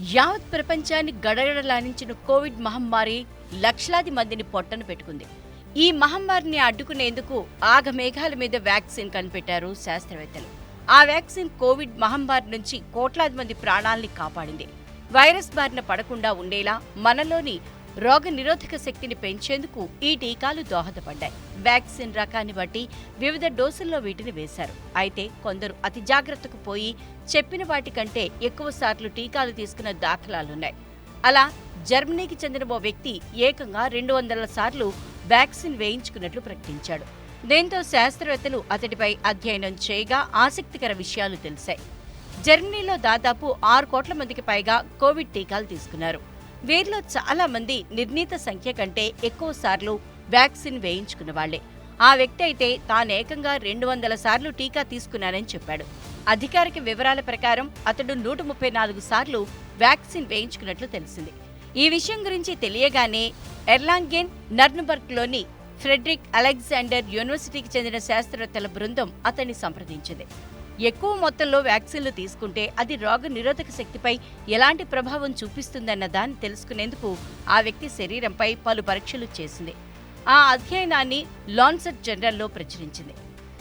యావత్ ప్రపంచాన్ని గడగడలానించిన కోవిడ్ మహమ్మారి లక్షలాది మందిని పొట్టను పెట్టుకుంది. ఈ మహమ్మారిని అడ్డుకునేందుకు ఆగమేఘాల మీద వ్యాక్సిన్ కనిపెట్టారు శాస్త్రవేత్తలు. ఆ వ్యాక్సిన్ కోవిడ్ మహమ్మారి నుంచి కోట్లాది మంది ప్రాణాల్ని కాపాడింది. వైరస్ బారిన పడకుండా ఉండేలా మనలోని రోగ నిరోధక శక్తిని పెంచేందుకు ఈ టీకాలు దోహదపడ్డాయి. వ్యాక్సిన్ రకాన్ని బట్టి వివిధ డోసుల్లో వీటిని వేశారు. అయితే కొందరు అతి జాగ్రత్తకు పోయి చెప్పిన వాటికంటే ఎక్కువ సార్లు టీకాలు తీసుకున్న దాఖలాలున్నాయి. అలా జర్మనీకి చెందిన ఓ వ్యక్తి ఏకంగా రెండు వందల సార్లు వ్యాక్సిన్ వేయించుకున్నట్లు ప్రకటించాడు. దీంతో శాస్త్రవేత్తలు అతడిపై అధ్యయనం చేయగా ఆసక్తికర విషయాలు తెలిసాయి జర్మనీలో దాదాపు ఆరు కోట్ల మందికి పైగా కోవిడ్ టీకాలు తీసుకున్నారు. వీరిలో చాలా మంది నిర్ణీత సంఖ్య కంటే ఎక్కువ సార్లు వ్యాక్సిన్ వేయించుకున్న వాళ్ళే ఆ వ్యక్తి అయితే తానేకంగా రెండు వందల సార్లు టీకా తీసుకున్నానని చెప్పాడు. అధికారిక వివరాల ప్రకారం అతడు నూట ముప్పై నాలుగు సార్లు వ్యాక్సిన్ వేయించుకున్నట్లు తెలిసింది. ఈ విషయం గురించి తెలియగానే ఎర్లాంగెన్ నర్న్బర్గ్లోని ఫ్రెడరిక్ అలెగ్జాండర్ యూనివర్సిటీకి చెందిన శాస్త్రవేత్తల బృందం అతన్ని సంప్రదించింది. ఎక్కువ మొత్తంలో వ్యాక్సిన్లు తీసుకుంటే అది రోగ నిరోధక శక్తిపై ఎలాంటి ప్రభావం చూపిస్తుందన్న దాన్ని తెలుసుకునేందుకు ఆ వ్యక్తి శరీరంపై పలు పరీక్షలు చేసింది. ఆ అధ్యయనాన్ని లాన్సెట్ జనరల్లో ప్రచురించింది.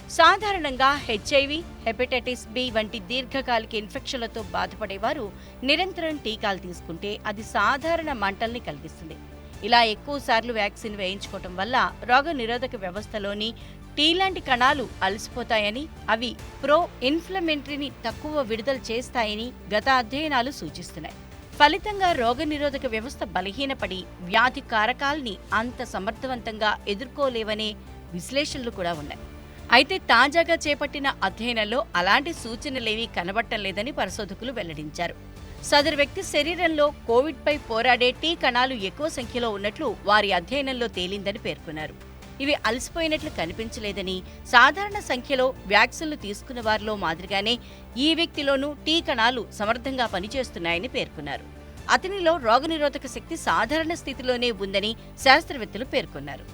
సాధారణంగా హెచ్ఐవి హెపటైటిస్ బి వంటి దీర్ఘకాలిక ఇన్ఫెక్షన్లతో బాధపడేవారు నిరంతరం టీకాలు తీసుకుంటే అది సాధారణ మంటల్ని కలిగిస్తుంది. ఇలా ఎక్కువ సార్లు వ్యాక్సిన్ వేయించుకోవటం వల్ల రోగ నిరోధక వ్యవస్థలోని టీ లాంటి కణాలు అలసిపోతాయని అవి ప్రో ఇన్ఫ్లమెంటరీని తక్కువ విడుదల చేస్తాయని గత అధ్యయనాలు సూచిస్తున్నాయి. ఫలితంగా రోగనిరోధక వ్యవస్థ బలహీనపడి వ్యాధి కారకాల్ని అంత సమర్థవంతంగా ఎదుర్కోలేవనే విశ్లేషణలు కూడా ఉన్నాయి. అయితే తాజాగా చేపట్టిన అధ్యయనంలో అలాంటి సూచనలేవీ కనబట్టం లేదని పరిశోధకులు వెల్లడించారు. సదరు వ్యక్తి శరీరంలో కోవిడ్పై పోరాడే టీ కణాలు ఎక్కువ సంఖ్యలో ఉన్నట్లు వారి అధ్యయనంలో తేలిందని పేర్కొన్నారు. ఇవి అలసిపోయినట్లు కనిపించలేదని సాధారణ సంఖ్యలో వ్యాక్సిన్లు తీసుకున్న వారిలో మాదిరిగానే ఈ వ్యక్తిలోనూ టీ కణాలు సమర్థంగా పనిచేస్తున్నాయని పేర్కొన్నారు. అతనిలో రోగనిరోధక శక్తి సాధారణ స్థితిలోనే ఉందని శాస్త్రవేత్తలు పేర్కొన్నారు.